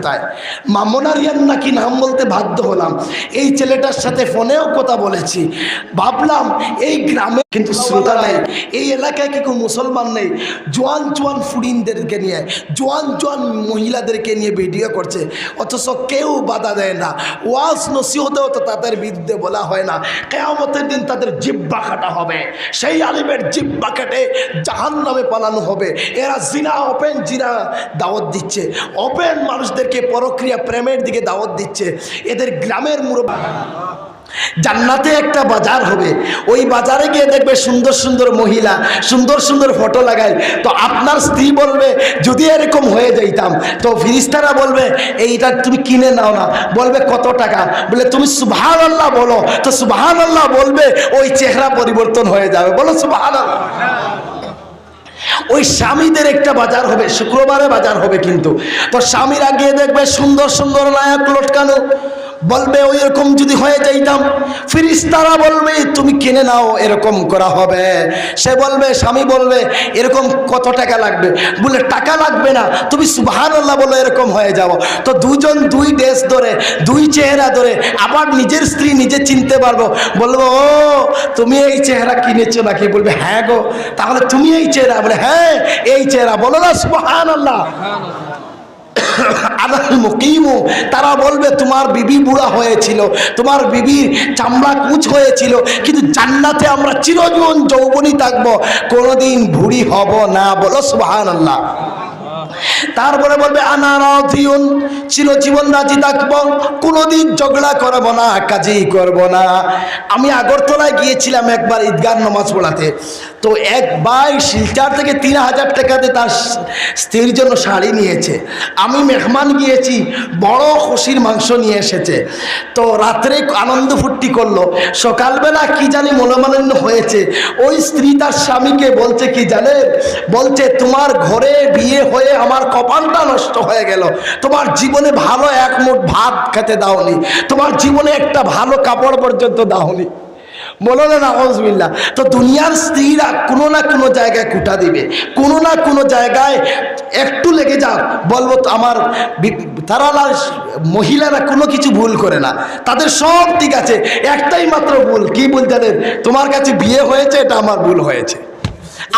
কোথায়? মামনারিয়ান নাকি নাম বলতে বাধ্য হলাম। এই ছেলেটার সাথে ফোনেও কথা বলেছি। ভাবলাম এই গ্রামে কিন্তু শ্রোতা নেই। এই এলাকায় কি কোনো মুসলমান নেই? জোয়ান জোয়ান ফুডিনদেরকে নিয়ে, জোয়ান জোয়ান মহিলাদেরকে নিয়ে ভিডিও করছে। অথচ কেউ বাধা দেয় না। ওয়াজ নসিহতেও তো তাদের বিরুদ্ধে বলা হয় না। কেয়ামতের দিন তাদের জিব্বা কাটা হবে। সেই আলিমের জিব্বা কেটে জাহান নামে পালানো হবে। এরা জিনা, ওপেন জিনা দাওয়াত দিচ্ছে। ওপেন মানুষদেরকে পরক্রিয়া প্রেমের দিকে দাওয়াত দিচ্ছে। এদের গ্রামের মুরব্বী জান্নাতে একটা বাজার হবে। ওই বাজারে গিয়ে দেখবে সুন্দর সুন্দর মহিলা, সুন্দর সুন্দর ফটো লাগায়। তো আপনার স্ত্রী বলবে, যদি এরকম হয়ে যাইতাম। তো ফিরিস্তারা বলবে, এইটা তুমি কিনে নাও না। বলবে, কত টাকা? বলে, তুমি সুভান আল্লাহ বলো। তো সুভান আল্লাহ বলবে, ওই চেহারা পরিবর্তন হয়ে যাবে। বলো সুভান আল্লাহ ওই স্বামীদের একটা বাজার হবে, শুক্রবারে বাজার হবে কিন্তু। তো স্বামীরা গিয়ে দেখবে সুন্দর সুন্দর নায়ক লটকানো। বলবে ওই রকম যদি হয়ে যাইতাম, ফিরিস্তারা বলবে, তুমি কিনে নাও, এরকম করা হবে। সে বলবে, স্বামী বলবে, এরকম কত টাকা লাগবে? বলে, টাকা লাগবে না, তুমি সুবাহান আল্লাহ বলো, এরকম হয়ে যাও তো দুজন দুই ড্রেস ধরে, দুই চেহারা ধরে, আবার নিজের স্ত্রী নিজে চিনতে পারব। বলব, ও, তুমি এই চেহারা কিনেছো নাকি? বলবে হ্যাঁ গো, তাহলে তুমি এই চেহারা। বলে হ্যাঁ এই চেহারা, বলো না সুবাহান আল্লাহ আলাল মুকিমু তারা বলবে, তোমার বিবি বুড়া হয়েছিল, তোমার বিবির চামড়া কুচ হয়েছিল, কিন্তু জান্নাতে আমরা চিরজীবন যৌবনী থাকব, কোনোদিন ভুড়ি হব না। বলো সুবাহান আল্লাহ তারপরে বলবে, আনারাধিউন, চিরজীবন রাজি থাকব, কোনোদিন ঝগড়া করব না, কাজেই করব না। আমি আগরতলায় গিয়েছিলাম একবার ঈদগার নামাজ পড়াতে। তো এক শিলচার থেকে তিন হাজার টাকাতে তার স্ত্রীর জন্য শাড়ি নিয়েছে। আমি মেহমান গিয়েছি, বড় খুশির মাংস নিয়ে এসেছে। তো রাত্রে আনন্দ ফুর্তি করল। সকালবেলা কি জানি মনোমালিন্য হয়েছে। ওই স্ত্রী তার স্বামীকে বলছে কি জানে? বলছে, তোমার ঘরে বিয়ে হয়ে আমার কপালটা নষ্ট হয়ে গেল। তোমার জীবনে ভালো এক মুঠ ভাত খেতে দাওনি। তোমার জীবনে একটা ভালো কাপড় পর্যন্ত দাওনি। বলো না তো দুনিয়ার স্ত্রীরা কোনো না কোনো জায়গায় কুটা দিবে। কোনো না কোনো জায়গায় একটু লেগে যাও। বলব তো আমার তারা মহিলারা কোনো কিছু ভুল করে না। তাদের সব ঠিক আছে। একটাই মাত্র ভুল। কি ভুল তাদের তোমার কাছে বিয়ে হয়েছে, এটা আমার ভুল হয়েছে।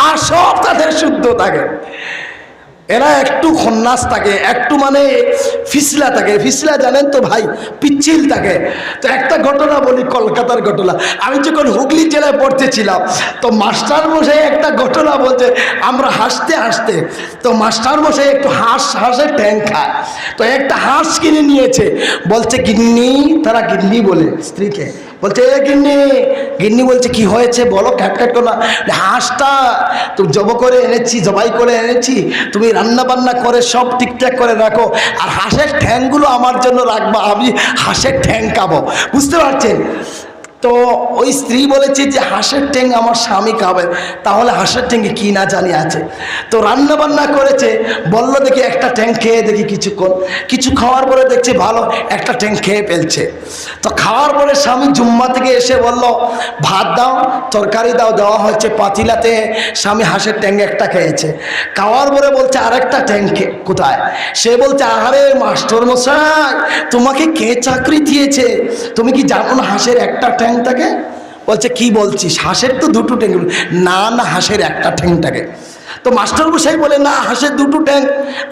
আর সব তাদের শুদ্ধ থাকে। এরা একটু খন্নাস থাকে, একটু মানে ফিসলা থাকে। ফিসলা জানেন তো ভাই? পিচ্ছিল থাকে। তো একটা ঘটনা বলি, কলকাতার ঘটনা। আমি যখন হুগলি জেলায় পড়তেছিলাম, তো মাস্টার মশাই একটা ঘটনা বলছে, আমরা হাসতে হাসতে। তো মাস্টার মশাই একটু হাঁস, হাঁসের ট্যাং খায়। তো একটা হাঁস কিনে নিয়েছে। বলছে, গিন্নি, তারা গিন্নি বলে, স্ত্রীকে। বলছে, এ গিন্নি গিন্নি বলছে, কি হয়েছে বলো ক্যাট করো না। হাঁসটা তুমি জব করে এনেছি, জবাই করে এনেছি, তুমি রান্না বান্না করে সব ঠিকঠাক করে রাখো, আর হাঁসের ঠ্যাংগুলো আমার জন্য রাখবা, আমি হাঁসের ঠ্যাং খাব। বুঝতে পারছেন? তো ওই স্ত্রী বলেছে যে হাঁসের ঠ্যাং আমার স্বামী খাবে। তাহলে হাঁসের ঠ্যাঙ্গে কি না জানি আছে। তো রান্না বান্না করেছে, বলল দেখি একটা ঠ্যাং খেয়ে দেখি কিছুক্ষণ। কিছু খাওয়ার পরে দেখছে ভালো, একটা ঠ্যাং খেয়ে ফেলছে। তো খাওয়ার পরে স্বামী জুম্মা থেকে এসে বলল, ভাত দাও, তরকারি দাও, দেওয়া হয়েছে পাতিলাতে। স্বামী হাঁসের ট্যাং একটা খেয়েছে। খাওয়ার পরে বলছে, আরেকটা ট্যাং কোথায়? সে বলছে, আহারে মাস্টার মশাই তোমাকে কে চাকরি দিয়েছে? তুমি কি জানো না হাঁসের একটা ঠ্যাং থাকে বলছে, কি বলছিস? হাঁসের তো দুটো ট্যাং না না, হাঁসের একটা ঠ্যাং থাকে তো মাস্টার মশাই বলে, না, হাঁসের দুটো ট্যাং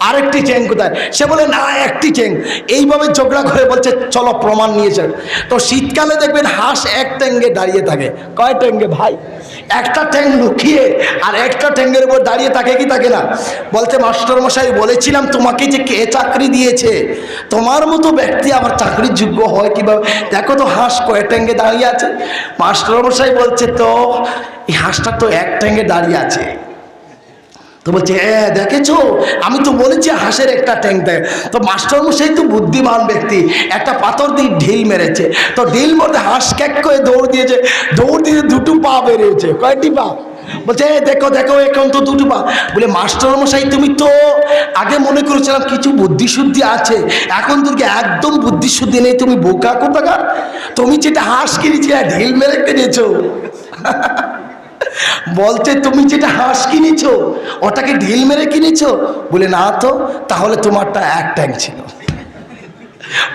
আরেকটি ট্যাং কোথায়? সে বলে, না, একটি ট্যাং এইভাবে ঝগড়া করে বলছে, চলো প্রমাণ নিয়েছে তো শীতকালে দেখবেন হাঁস এক ট্যাঙ্গে দাঁড়িয়ে থাকে। কয় ট্যাঙ্গে ভাই? একটা ট্যাং লুকিয়ে আর একটা ট্যাঙ্গের উপর দাঁড়িয়ে তাকে কি তাকে না? বলছে মাস্টারমশাই বলেছিলাম তোমাকে যে কে চাকরি দিয়েছে? তোমার মতো ব্যক্তি আবার চাকরির যোগ্য হয় কীভাবে? দেখো তো হাঁস কয় ট্যাঙ্গে দাঁড়িয়ে আছে? মাস্টারমশাই বলছে, তো এই হাঁসটা তো এক ট্যাঙ্গে দাঁড়িয়ে আছে। তো বলছে হ্যাঁ দেখেছ? আমি তো বলেছি হাঁসের একটা ট্যাঙ্ক দেয়। তো মাস্টারমশাই তো বুদ্ধিমান ব্যক্তি একটা পাথর দিয়ে ঢিল মেরেছে। তো ঢিল মধ্যে হাঁস ক্যাক করে দৌড় দিয়েছে। দৌড় দিয়ে দুটো পা বেরিয়েছে। কয়েকটি পা? বলছে "এ, দেখো দেখো এখন তো দুটো পা। বলে মাস্টারমশাই তুমি তো আগে মনে করেছিলাম কিছু বুদ্ধিশুদ্ধি আছে। এখন তোকে একদম বুদ্ধিশুদ্ধি নেই। তুমি বোকা কোথাকার? তুমি যেটা হাঁস কিনেছিলে ঢিল মেরে কিনেছো। বলছে, তুমি যেটা হাঁস কিনেছ, ওটাকে ঢিল মেরে কিনেছ? বলে, না তো, তাহলে তোমারটা এক ট্যাঙ্ক ছিল।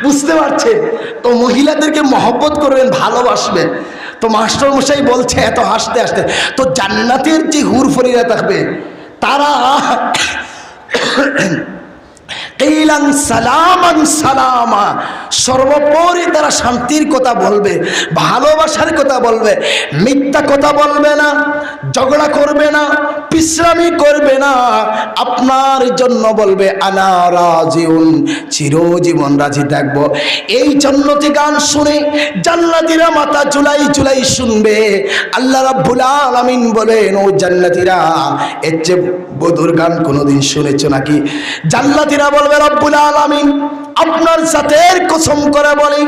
বুঝতে পারছেন? তো মহিলাদেরকে মহব্বত করবেন ভালোবাসবেন তো মাস্টার মশাই বলছে, এত হাসতে হাসতে। তো জান্নাতের যে হুরফরিরা থাকবে, তারা কিলান সালামান সালামা। সর্বোপরি তারা শান্তির কথা বলবে, ভালোবাসার কথা বলবে, মিথ্যা কথা বলবে না, ঝগড়া করবে না বিশ্রামী করবে না। আপনার জন্য বলবে আনা রাজিউন, চিরজীবন রাজি থাকব। এই জন্নতি গান শুনে জান্নাতিরা মাথা চুলাই চুলাই শুনবে। আল্লাহ রাব্বুল আলামিন বলেন, ও জান্নাতিরা, এর চেয়ে বধুর গান কোনোদিন শুনেছো নাকি? জান্নাতিরা বলবে রব্বুল আলামিন, আপনার সাথে কসম করে বলি,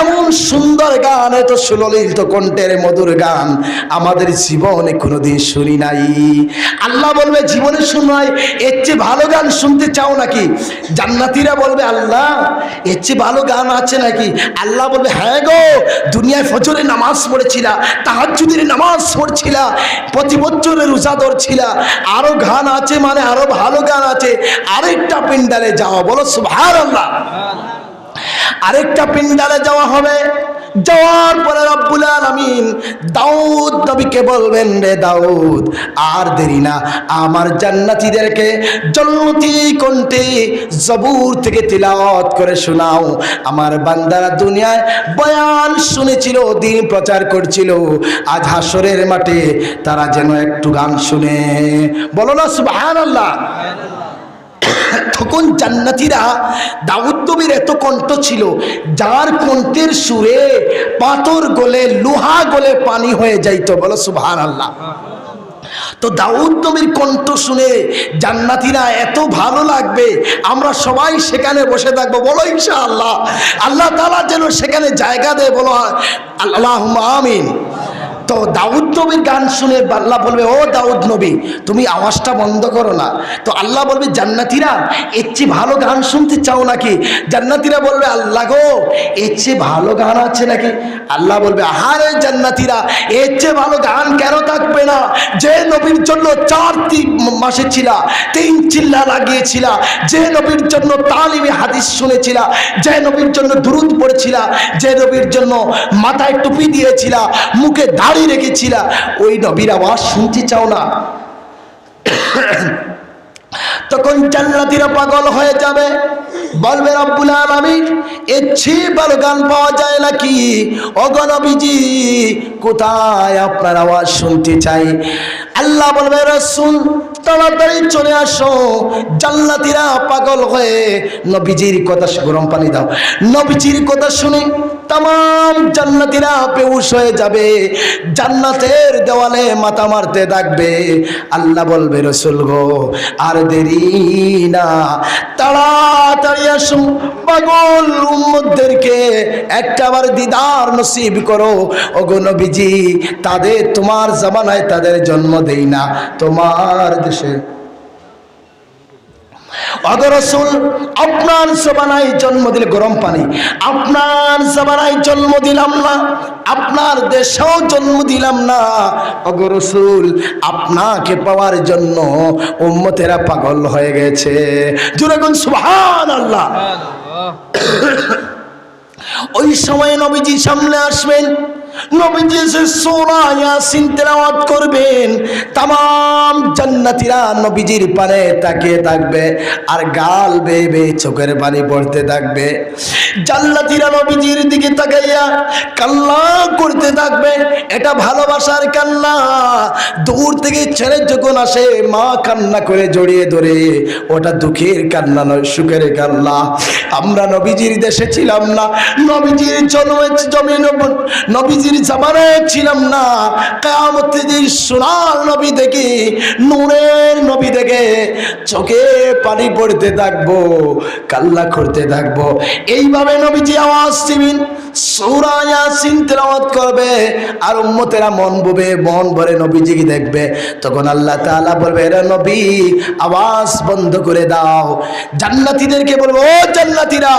এমন সুন্দর গান, এত সুললিত কণ্ঠের মধুর গান আমাদের জীবনে কোনোদিন শুনি নাই। আল্লাহ বলবে, জীবনে শুনাই এর চেয়ে ভালো গান শুনতে চাও নাকি? জান্নাতিরা বলবে, আল্লাহ, এর চেয়ে ভালো গান আছে নাকি? আল্লাহ বলবে হ্যাঁ গো, দুনিয়ায় ফজরে নামাজ পড়েছিলা তাহাজুদের নামাজ পড়ছিলা, প্রতি বছরে রোজা ধরছিলা, আরও গান আছে মানে আরও ভালো গান আছে, আরেকটা পিন্ডালে যাওয়া, বলো সুভার আল্লাহ আরেকটা পিন্ডালে যাওয়া হবে। যাওয়ার পরে রব্বুল আলামিন দাউদ নবীকে বলবেন, রে দাউদ, আর দেরি না। আমার জান্নাতীদেরকে জন্নতি কণ্ঠে জবুর থেকে তিলাওয়াত করে শোনাও। আমার বান্দারা দুনিয়ায় বয়ান শুনেছিল, দিন প্রচার করছিল। আজ হাসরের মাঠে তারা যেন একটু গান শুনে। বলো না সুবহানাল্লাহ। তখন জান্নাতিরা দাউদ নবীর এত কণ্ঠ ছিল, যার কণ্ঠের সুরে পাথর গলে, লোহা গলে পানি হয়ে যাইতো। বলো সুবহান আল্লাহ তো দাউদ নবীর কণ্ঠ শুনে জান্নাতিরা এত ভালো লাগবে, আমরা সবাই সেখানে বসে থাকব। বলো ইনশাআল্লাহ। আল্লাহ তাআলা যেন সেখানে জায়গা দেয়, বলো আল্লাহ আমিন। তো দাউদ নবীর গান শুনে আল্লাহ বলবে, ও দাউদ নবী, তুমি আওয়াজটা বন্ধ করো না। তো আল্লাহ বলবে, জান্নাতিরা, এর চেয়ে ভালো গান শুনতে চাও নাকি? জান্নাতিরা বলবে, আল্লাহ গো, এর চেয়ে ভালো গান আছে নাকি? আল্লাহ বলবে, আহারে জান্নাতিরা, এর চেয়ে ভালো গান কেন থাকবে না? যে নবীর জন্য চার তিন মাসে ছিলা, তিন চিল্লা লাগিয়েছিলা, যে নবীর জন্য তালিমে হাদিস শুনেছিলা, যে নবীর জন্য দুরুদ পড়েছিলা, যে নবীর জন্য মাথায় টুপি দিয়েছিলা, মুখে দাড়ি রেখেছিলা। ওই নবীর আওয়াজ শুনতে চাও না। তখন জান্নাতিরা পাগল হয়ে যাবে। বলবে রব্বুল আলামিন, এর ভালো গান পাওয়া যায় নাকি? অগণবিজি কোথায় আপনার আওয়াজ শুনতে চাই? আল্লাহ বলবে, রসুল, তাড়াতাড়ি চলে আসো। জান্নাতিরা পাগল হয়ে নবীজির কথা গরম পানি দাও। নবীজির কথা শুনে তাম জান্নাতিরা বেউস হয়ে যাবে। জান্নাতের দেওয়ালে মাথা মারতে থাকবে। আল্লাহ বলবে, রসুল গো, আর দেরি না তাড়াতাড়ি আসুন পাগল উম্মতদেরকে একটাবার দিদার নসিব করো। ওগো নবীজি, তাদের তোমার জামানায় তাদের জন্ম দেই না। তোমার দেশে অগরসুল আপনার জবানায় জন্ম দিলে গরম পানি। আপনার জবানায় জন্ম দিলাম না। আপনার দেশেও জন্ম দিলাম না। অগরসুল আপনাকে পাওয়ার জন্য উম্মতেরা পাগল হয়ে গেছে। জুড়ে সুবহান আল্লাহ ওই সময় নবীজি সামনে আসবেন। নবীজি এসে সোনা ইয়াসিন তেলাওয়াত করবেন তাম জান্নাতীরা নবীজির পানে তাকিয়ে থাকবে আর গাল বেয়ে বেয়ে চোখের পানি পড়তে থাকবে। জান্নাতীরা নবীজির দিকে তাকাইয়া কান্না করতে থাকবে। এটা ভালোবাসার কান্না দূর থেকে ছেড়ে যখন আসে, মা কান্না করে জড়িয়ে ধরে। ওটা দুঃখের কান্না নয়, সুখের কান্না আমরা নবীজির দেশে ছিলাম না। নবীজির জন্ম জমি নবীজির জামানায় ছিলাম না। কামতে যে সোনার নবী দেখে, নূরের নবী দেখে চোখে পানি পড়তে থাকব, কাল্লা করতে থাকব। এইভাবে নবীজি আওয়াজ দিবেন। সৌরা ইয়াসিন তেলাওয়াত করবে আর উম্মতেরা মন বুবে, মন ভরে নবীজিকে দেখবে। তখন আল্লাহ তাআলা বলবে, এরা নবী, আওয়াজ বন্ধ করে দাও। জান্নাতীদেরকে বলব, ও জান্নাতীরা,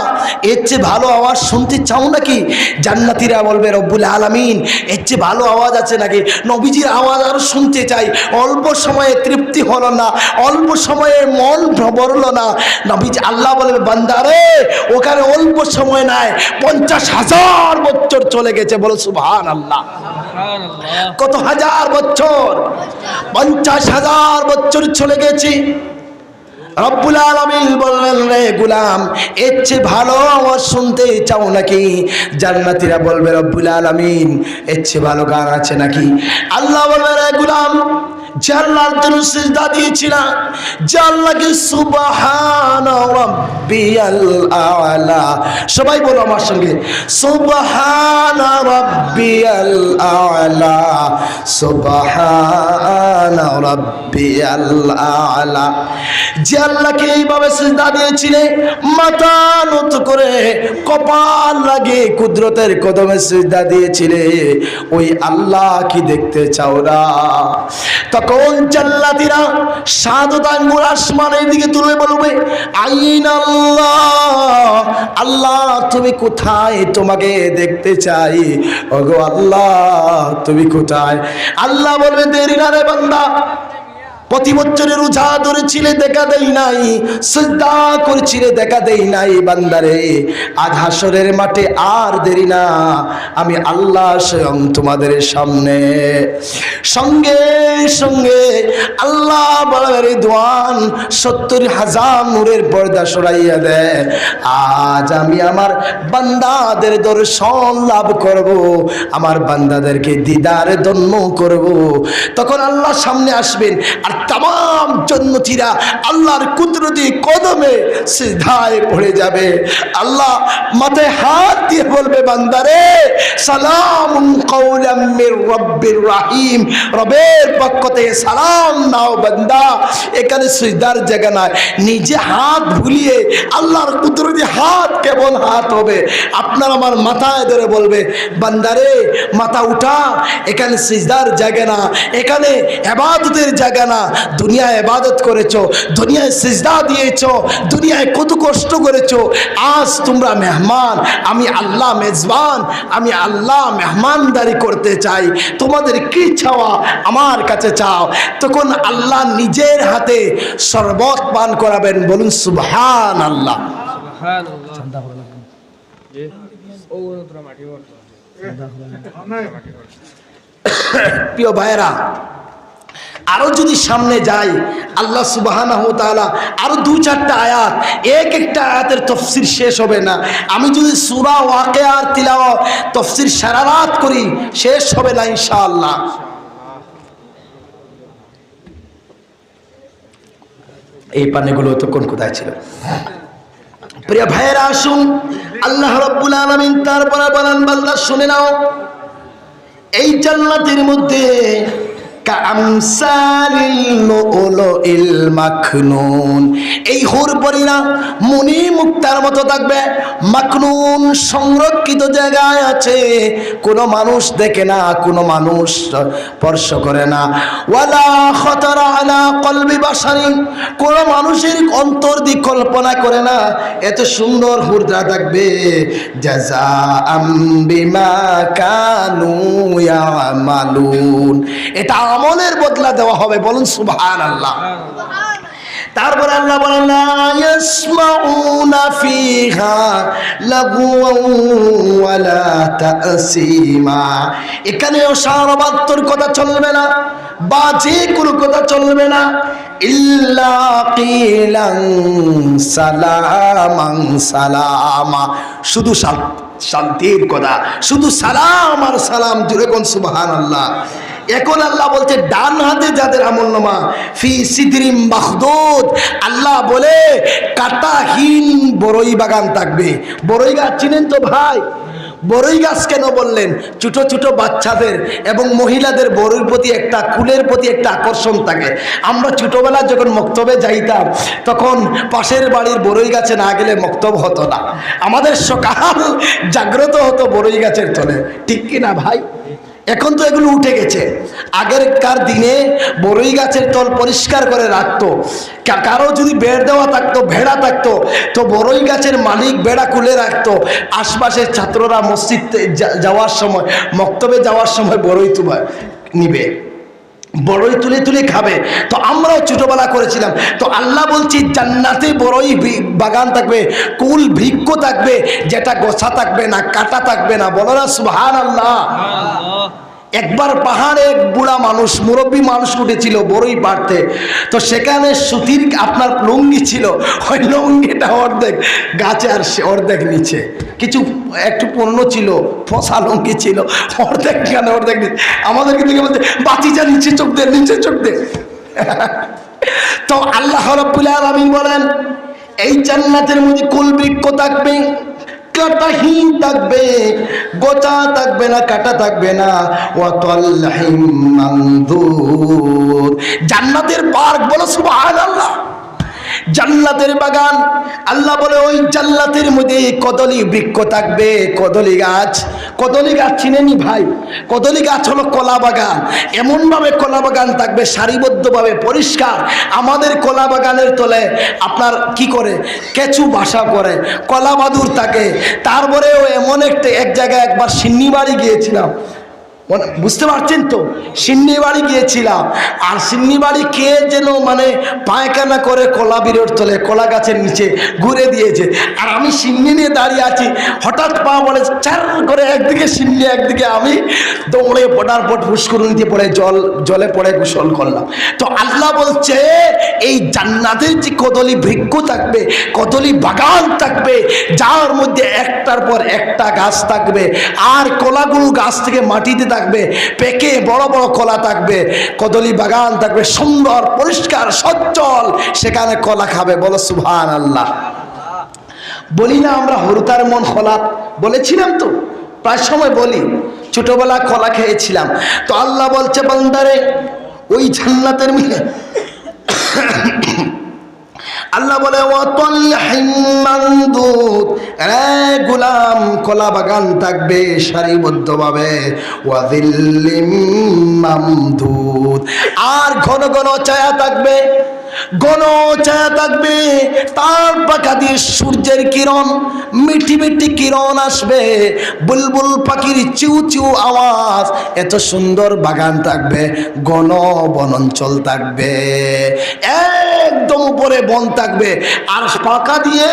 এর চেয়ে ভালো আওয়াজ শুনতে চাও নাকি? জান্নাতীরা বলবে, রব্বুল আলামিন, এর চেয়ে ভালো আওয়াজ আছে নাকি? নবীজির আওয়াজ আরও শুনতে চাই। অল্প সময়ে তৃপ্তি হলো না, অল্প সময়ে মন ভরলো না। নবীজি আল্লাহ বলবে বান্দারে ওখানে অল্প সময় নাই পঞ্চাশ হাজার বছর চলে গেছে বলো সুভান আল্লাহ কত হাজার বছর? পঞ্চাশ হাজার বছর চলে গেছি। রব্বুল আলামিন বললেন রে গুলাম এর চেয়ে ভালো আওয়াজ শুনতে চাও নাকি? জান্নাতীরা বলবে রব্বুল আলামিন এর চেয়ে ভালো গান আছে নাকি? আল্লাহ বলবে রে গুলাম যে আল্লাহর জন্য সিজদা দিয়েছিলাম, যে আল্লাহকে সুবহান রাব্বিয়াল আলা। সবাই বলো আমার সঙ্গে, সুবহান রাব্বিয়াল আলা, সুবহান রাব্বিয়াল আলা। যে আল্লাহকে এইভাবে সিজদা দিয়েছিলে মাথা নত করে কপাল লাগে কুদরতের কদমে সিজদা দিয়েছিলে, ওই আল্লাহ কি দেখতে চাও না? তখন জাল্লাতিরা সাদত আঙ্গুর আসমানের দিকে তুলে বলবে আইন আল্লাহ আল্লাহ, তুমি কোথায়? তোমাকে দেখতে চাই। ওগো আল্লাহ, তুমি কোথায়? আল্লাহ বলবে, দেরি না রে বান্দা প্রতি বছরের রোজা ধরেছিলে দেখা দেই নাই, শ্রদ্ধা করেছিলে দেখা দেই নাই বান্দারে। আজ হাসরের মাঠে আর দেরি না, আমি আল্লাহ স্বয়ং তোমাদের সামনে। সঙ্গে সঙ্গে আল্লাহ বলার দোয়ান সত্তর হাজার নূরের পর্দা সরাইয়া দেয়। আজ আমি আমার বান্দাদের দর্শন লাভ করব, আমার বান্দাদেরকে দিদার দন্য করব। তখন আল্লাহ সামনে আসবেন, আর তাম জন্মতিরা আল্লাহর কুদরতি কদমে সিধায় পড়ে যাবে। আল্লাহ মাথায় হাত দিয়ে বলবে, বান্দারে সালাম রব্বির রাহিম। রবের পক্ষ থেকে সালাম নাও বান্দা। এখানে সিজদার জায়গা নয় নিজে হাত ভুলিয়ে আল্লাহর কুদরতি হাত কেমন হাত হবে। আপনার আমার মাথায় ধরে বলবে, বান্দারে, মাথা উঠা। এখানে সিজদার জায়গা না। এখানে এবাদতের জায়গা না। দুনিয়ায় এবাদত করেছ দুনিয়ায় সিজদা দিয়েছ দুনিয়ায় কত কষ্ট করেছ আজ তোমরা মেহমান আমি আল্লাহ মেজবান আমি আল্লাহ মেহমানদারি করতে চাই তোমাদের কি চাওয়া আমার কাছে চাও। তখন আল্লাহ নিজের হাতে শরবত পান করাবেন বলুন সুবহান আল্লাহ প্রিয় ভাইয়েরা আরও যদি সামনে যাই আল্লাহ সুবাহানা তাআলা আরও দু চারটা আয়াত, এক একটা আয়াতের তফসির শেষ হবে না। আমি যদি সুরা ওয়াকে আর তিলাও তফসির সারা রাত করি, শেষ হবে না ইনশাআল্লাহ। এই পানিগুলো তখন কোথায় ছিল? প্রিয় ভাইয়েরা, আসুন, আল্লাহ রব্বুল আলমিন তারপরে বলেন বাল্লা শুনে নাও, এই জান্নাতের মধ্যে এই মনি মুক্তার মতো সংরক্ষিত জায়গায় আছে। কোনো মানুষ দেখে না, কোনো মানুষ স্পর্শ করে না। ওয়ালা কলবি বাসারি। কোনো মানুষের অন্তর দিক কল্পনা করে না। এত সুন্দর হুরদা থাকবে। এটা আমলের বদলা দেওয়া হবে, বলুন সুবহান আল্লাহ তারপরে আল্লাহ বলেন, লা ইয়াসমাউনা ফিহা লাগুওয়ান ওয়ালা তাসিমা। এখানে সারবাত্তর কথা চলবে না, বাজে কোনো কথা চলবে না। ইল্লা কিলান সালামান সালামা। শুধু শান- শান্তির কথা, শুধু সালাম আর সালাম জুড়ে কোন সুবহান আল্লাহ এখন আল্লাহ বলছে, ডান হাতে যাদের আমল নামা ফি সিদরিম মাহদুদ আল্লাহ বলে কাটাহীন বড়ই বাগান থাকবে। বড়ই গাছ চিনেন তো ভাই? বড়ই গাছ কেন বললেন? ছোট ছোট বাচ্চাদের এবং মহিলাদের বড়ির প্রতি একটা, কুলের প্রতি একটা আকর্ষণ থাকে। আমরা ছোটবেলা যখন মক্তবে যাইতাম, তখন পাশের বাড়ির বড়ই গাছে না গেলে মক্তব হতো না। আমাদের সকাল জাগ্রত হতো বড়ই গাছের তলে। ঠিক কি না ভাই? এখন তো এগুলো উঠে গেছে। আগেরকার দিনে বড়ই গাছের তল পরিষ্কার করে রাখতো। কারও যদি বেড় দেওয়া থাকতো, ভেড়া থাকতো, তো বরই গাছের মালিক বেড়া খুলে রাখতো। আশপাশের ছাত্ররা মসজিদ যাওয়ার সময়, মক্তবে যাওয়ার সময় বড়ই তুবা, নিবে। বড়ই তুলে তুলে খাবে। তো আমরাও ছোটোবেলা করেছিলাম। তো আল্লাহ বলছি, জান্নাতে বড়ই বাগান থাকবে, কুল ভিক্ষ থাকবে, যেটা গোছা থাকবে না, কাটা থাকবে না। বলো না সুহান আল্লাহ একবার পাহাড়ে এক বুড়া মানুষ, মুরব্বী মানুষ উঠেছিল বড়ই পাড়তে তো সেখানে সুতির আপনার লুঙ্গি ছিল, ওই লুঙ্গিটা অর্ধেক, গাছে আর অর্ধেক নিচে। কিছু একটু পণ্য ছিল, ফসা লুঙ্গি ছিল, অর্ধেক এখানে, অর্ধেক আমাদেরকে দিকে বলতে বাতিজা নিচে চোখ দে, নিচে চোখ দে। তো আল্লাহ রব্বুল আলামিন বলেন, এই জান্নাতের মধ্যে কুল বৃক্ষ থাকবে কাটাহীন থাকবে গোচা থাকবে না কাটা থাকবে না। মামদুদ জান্নাতের পার্ক বলো সুবহানাল্লাহ। জান্নাতের বাগান। আল্লাহ বলে, ওই জাল্লাতের মধ্যে কদলি বৃক্ষ থাকবে, কদলি গাছ। কদলি গাছ চিনেনি ভাই? কদলি গাছ হলো কলা বাগান। এমনভাবে কলা বাগান থাকবে, সারিবদ্ধভাবে পরিষ্কার। আমাদের কলা বাগানের তলে আপনার কি করে? কেঁচু বাসা করে, কলা বাদুর থাকে। তারপরেও এমন একটা, এক জায়গায় একবার সিন্নি বাড়ি গিয়েছিলাম। বুঝতে পারছেন তো? সিন্নি বাড়ি গিয়েছিলাম। আর সিন্নি বাড়ি কে যেন মানে পায়খানা করে কলা বিরোর তোলে, কলা গাছের নিচে ঘুরে দিয়েছে। আর আমি সিন্নি নিয়ে দাঁড়িয়ে আছি। হঠাৎ পা বলে, চার করে একদিকে সিন্নি, একদিকে আমি। দৌড়ে পটার পট পুষ্করণীতে পড়ে, জল, জলে পড়ে গোসল করলাম। তো আল্লাহ বলছে, এই জান্নাতের যে কদলি বৃক্ষ থাকবে, কদলি বাগান থাকবে, যার মধ্যে একটার পর একটা গাছ থাকবে, আর কলাগুলো গাছ থেকে মাটিতে থাকবে, পেকে বড় বড় কলা থাকবে, কদলি বাগান থাকবে, সুন্দর, পরিষ্কার, সচ্ছল, সেখানে কলা খাবে, বলো সুভান আল্লাহ বলি না আমরা হরুতার মন খোলা, বলেছিলাম তো, প্রায় সময় বলি, ছোটবেলা কলা খেয়েছিলাম, তো আল্লাহ বলছে, বান্দারে, ওই জান্নাতের মিলে আল্লাহ বলে গুলাম কলা বাগান থাকবে সারিবদ্ধভাবে। মামদুদ। আর ঘন ঘন চায়া থাকবে। ঘন ছায়া থাকবে, তার পাখা দিয়ে সূর্যের কিরণ, মিঠি মিঠি কিরণ আসবে, বুলবুল পাখির চিউ চিউ আওয়াজ, এত সুন্দর বাগান থাকবে ঘন বনাঞ্চল থাকবে, একদম উপরে বন থাকবে, আর পাকা দিয়ে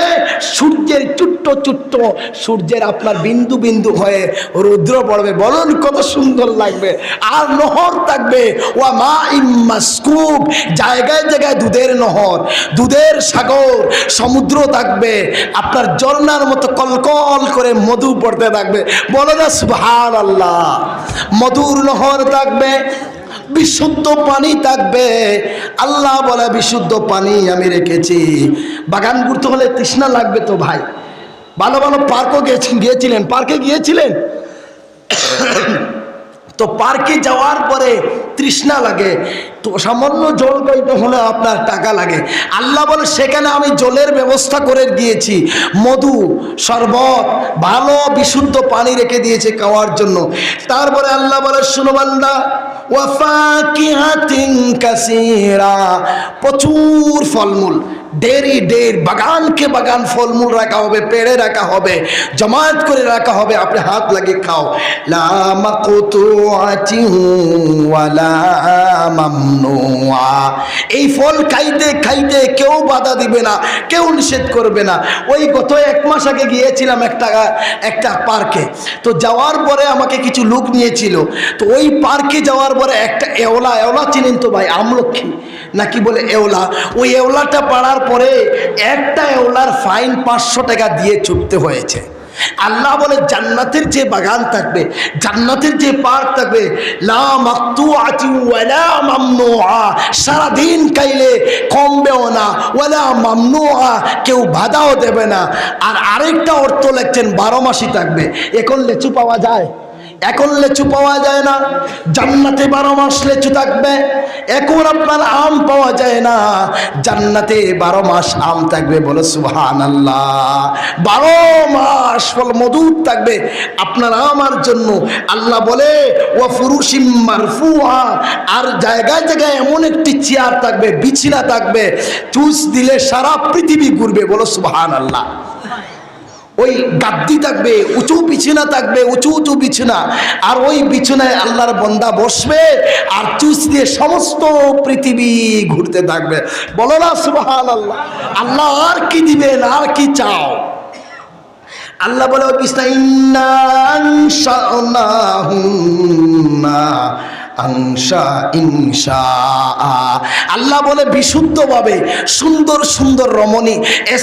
সূর্যের চুট্ট চুট্ট সূর্যের আপনার বিন্দু বিন্দু হয়ে রুদ্র পড়বে, বলুন কত সুন্দর লাগবে, আর নহর থাকবে, ওয়া মা ইমাসকুব জায়গায় জায়গায় দুধের নহর, দুধের সাগর, সমুদ্র থাকবে। আপনার ঝর্ণার মতো কলকল করে মধু পড়তে থাকবে। বলো না সুবহান আল্লাহ মধুর নহর থাকবে, বিশুদ্ধ পানি থাকবে। আল্লাহ বলে, বিশুদ্ধ পানি আমি রেখেছি। বাগান ঘুরতে হলে তৃষ্ণা লাগবে তো ভাই। ভালো ভালো পার্কও গিয়েছিলেন? পার্কে গিয়েছিলেন? তো পার্কে যাওয়ার পরে তৃষ্ণা লাগে। তো সামান্য জল পাইতে হলে আপনার টাকা লাগে। আল্লাহ বলে, সেখানে আমি জলের ব্যবস্থা করে দিয়েছি। মধু, শরবত, ভালো বিশুদ্ধ পানি রেখে দিয়েছে খাওয়ার জন্য। তারপরে আল্লাহ বলে, শুনো বান্দা, ওয়াফাকিহাতিন কাসীরা, প্রচুর ফলমূল। ডেরি ডের বাগানকে বাগান, ফলমূল রাখা হবে, পেড়ে রাখা হবে, জমায়েত করে রাখা হবে, আপনি হাত লাগিয়ে খাও। এই ফল খাইতে খাইতে কেউ বাধা দিবে না, কেউ নিষেধ করবে না। ওই গত এক মাস আগে গিয়েছিলাম একটা একটা পার্কে। তো যাওয়ার পরে আমাকে কিছু লোক নিয়েছিল। তো ওই পার্কে যাওয়ার পরে একটা এওলা এওলা চিনেন তো ভাই, আমলক্ষী? নাকি বলে এওলা? ওই এওলাটা পাড়ার পরে একটা এওলার ফাইন পাঁচশো টাকা দিয়ে ছুটতে হয়েছে। আল্লাহ বলে, জান্নাতের যে বাগান থাকবে, জান্নাতের যে পার্ক থাকবে সারাদিন খাইলে কমবেও না, ওয়ালা মামনুআ, কেউ বাধাও দেবে না। আর আরেকটা অর্থ লেখছেন, বারো মাসই থাকবে। এখন লেচু পাওয়া যায়? এখন লেচু পাওয়া যায় না। জান্নাতে বারো মাস লেচু থাকবে। এখন আপনার আম পাওয়া যায় না। জান্নাতে বারো মাস আম থাকবে বলো সুহান আল্লাহ বারো মাস ফল মধুর থাকবে। আপনার আমার জন্য আল্লাহ বলে ও ফুরুসিম মারফুয়া আর জায়গায় জায়গায় এমন একটি চেয়ার থাকবে, বিছিনা থাকবে। চুস দিলে সারা পৃথিবী ঘুরবে বলো সুহান আল্লাহ ওই গাদ্দি থাকবে, উঁচু বিছানা থাকবে, উঁচু উঁচু বিছানা। আর ওই বিছানায় আল্লাহর বন্দা বসবে আর চুস দিয়ে সমস্ত পৃথিবী ঘুরতে থাকবে। বলো না সুবহান আল্লাহ আল্লাহ আর কি দিবেন আর কি চাও? আল্লাহ বলে ওই বিছনা আনশানাহুন্না আংশা আল্লাহ বলে বিশুদ্ধভাবে সুন্দর সুন্দর রমণী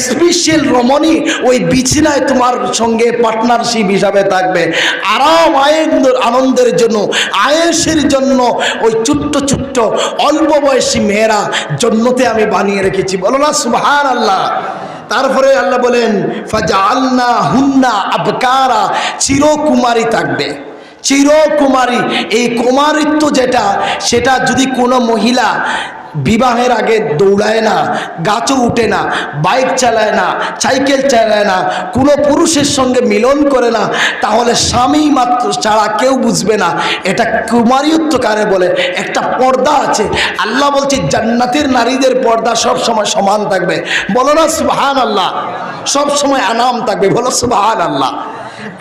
স্পেশাল রমণী ওই বিছানায় তোমার সঙ্গে পার্টনারশিপ হিসাবে থাকবে। আরাম আনন্দ আনন্দের জন্য আয়েসের জন্য ওই ছোট্ট ছোট্ট অল্প বয়সী মেয়েরা জন্যতে আমি বানিয়ে রেখেছি। বলো না সুবহান আল্লাহ তারপরে আল্লাহ বলেন ফাজা আল্লাহ হুন্না আবকারা, চিরকুমারী থাকবে। চিরকুমারী। এই কুমারিত্ব যেটা, সেটা যদি কোনো মহিলা বিবাহের আগে দৌড়ায় না গাছও উঠে না, বাইক চালায় না, সাইকেল চালায় না, কোনো পুরুষের সঙ্গে মিলন করে না, তাহলে স্বামী মাত্র ছাড়া কেউ বুঝবে না। এটা কুমারিত্ব কারে বলে? একটা পর্দা আছে। আল্লাহ বলছে, জান্নাতের নারীদের পর্দা সব সময় সমান থাকবে। বলো না সুবাহান আল্লাহ সব সময় আনাম থাকবে। বলো সুবাহান আল্লাহ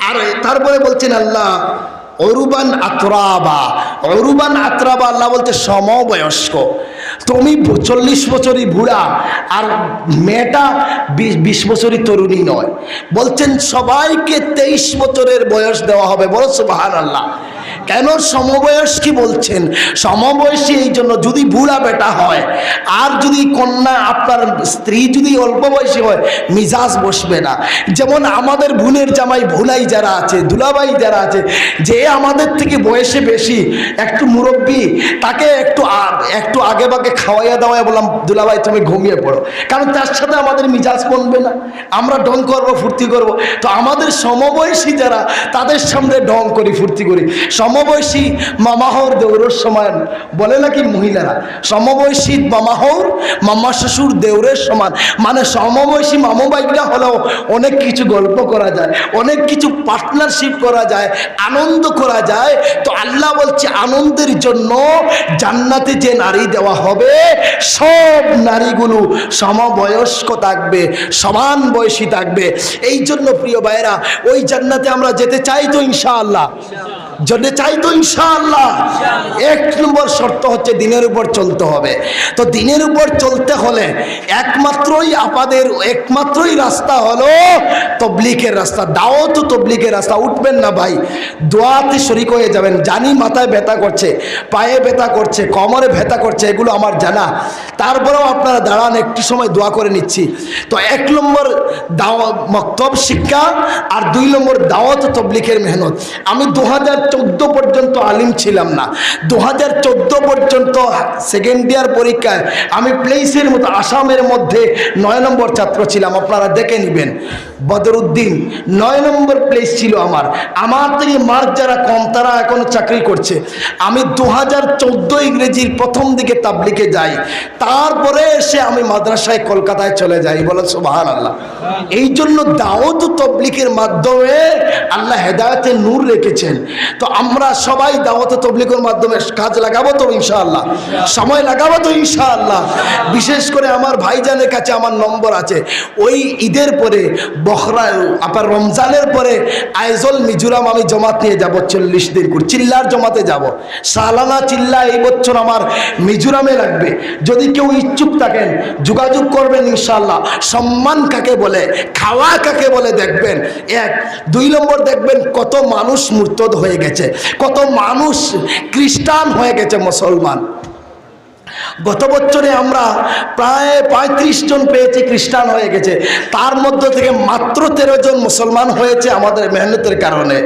আর তারপরে বলছেন, আল্লাহ অরুবান আত্রাবা। অরুবান আত্রাবা আল্লাহ বলতে সমবয়স্ক। তুমি চল্লিশ বছরই বুড়া আর মেয়েটা বিশ বছরই তরুণী নয়। বলছেন সবাইকে তেইশ বছরের বয়স দেওয়া হবে। বলো সুবাহান আল্লাহ কেন সমবয়স কি বলছেন? সমবয়সী এই জন্য যদি বুড়া বেটা হয়, আর যদি কন্যা আপনার স্ত্রী যদি অল্প বয়সী হয়, মিজাজ বসবে না। যেমন আমাদের ভুলের জামাই ভুলাই যারা আছে দুলাবাই যারা আছে, যে আমাদের থেকে বয়সে বেশি, একটু মুরব্বী, তাকে একটু একটু আগে বাগে খাওয়াইয়া দাওয়াইয়া বললাম, দুলাভাই তুমি ঘুমিয়ে পড়ো। কারণ তার সাথে আমাদের মিজাজ বনবে না। আমরা ডং করব, ফুর্তি করব। তো আমাদের সমবয়সী যারা, তাদের সামনে ডং করি, ফুর্তি করি। সমবয়সী মামাহর দেউরের সমান। বলে নাকি মহিলারা? সমবয়সী মামাহর, মামা শ্বশুর দেউরের সমান। মানে সমবয়সী মামু বাইকটা হলেও অনেক কিছু গল্প করা যায়, অনেক কিছু পার্টনারশিপ করা যায়, আনন্দ করা যায়। তো আল্লাহ বলছে, আনন্দের জন্য জান্নাতে যে নারী দেওয়া হবে, সব নারীগুলো সমবয়স্ক থাকবে, সমান বয়সী থাকবে। এই জন্য প্রিয় ভাইয়েরা, ওই জান্নাতে আমরা যেতে চাই তো ইনশাআল্লাহ। জন্য চাই তো ইনশাআল্লাহ। এক নম্বর শর্ত হচ্ছে দিনের উপর চলতে হবে। তো দিনের উপর চলতে হলে একমাত্রই আপাদের একমাত্রই রাস্তা হলো তবলিকের রাস্তা। দাও তো তবলিকের রাস্তা উঠবেন না ভাই। দোয়াতে শরিক হয়ে যাবেন। জানি মাথায় ব্যথা করছে পায়ে ব্যথা করছে কমরে ব্যথা করছে এগুলো আমার জানা। তারপরেও আপনারা দাঁড়ান একটু সময় দোয়া করে নিচ্ছি। তো এক নম্বর দাওয়া মক্তব শিক্ষা আর দুই নম্বর দাওয়াত তবলিকের মেহনত। আমি দু হাজার চোদ্দ পর্যন্ত আলিম ছিলাম না। দু হাজার চোদ্দ পর্যন্ত সেকেন্ড ইয়ার পরীক্ষায় আমি প্লেসের মতো আসামের মধ্যে নয় নম্বর ছাত্র ছিলাম আপনারা দেখে নেবেন। বদরুদ্দিন নয় নম্বর প্লেস ছিল আমার। আমার থেকে মার্ক যারা কম তারা এখনও চাকরি করছে। আমি দু হাজার চোদ্দ ইংরেজির প্রথম দিকে তাবলিকে যাই। তারপরে এসে আমি মাদ্রাসায় কলকাতায় চলে যাই। বলে সোবাহান আল্লাহ এই জন্য দাওয়াত তবলিকের মাধ্যমে আল্লাহ হেদায়তের নূর রেখেছেন। তো আমরা সবাই দাওয়াত তবলিকের মাধ্যমে কাজ লাগাবো তো ইনশাআল্লাহ। সময় লাগাবো তো ইনশাআল্লাহ। বিশেষ করে আমার ভাইজানের কাছে আমার নম্বর আছে। ওই ঈদের পরে, বখরা আপনার রমজানের পরে আইজল মিজোরাম আমি জমাত নিয়ে যাব, চল্লিশ দিন করে চিল্লার জমাতে যাব। সালানা চিল্লা এই বছর আমার মিজোরামে লাগবে। যদি কেউ ইচ্ছুক থাকেন, যোগাযোগ করবেন ইনশাল্লাহ সম্মান কাকে বলে, খাওয়া কাকে বলে দেখবেন। এক, দুই নম্বর দেখবেন কত মানুষ মুরতদ হয়ে গেছে। কত মানুষ খ্রিস্টান হয়ে গেছে মুসলমান। গত বছরে আমরা প্রায় পঁয়ত্রিশ জন পেয়েছি খ্রিস্টান হয়ে গেছে। তার মধ্য থেকে মাত্র তেরো জন মুসলমান হয়েছে আমাদের মেহনতের কারণে।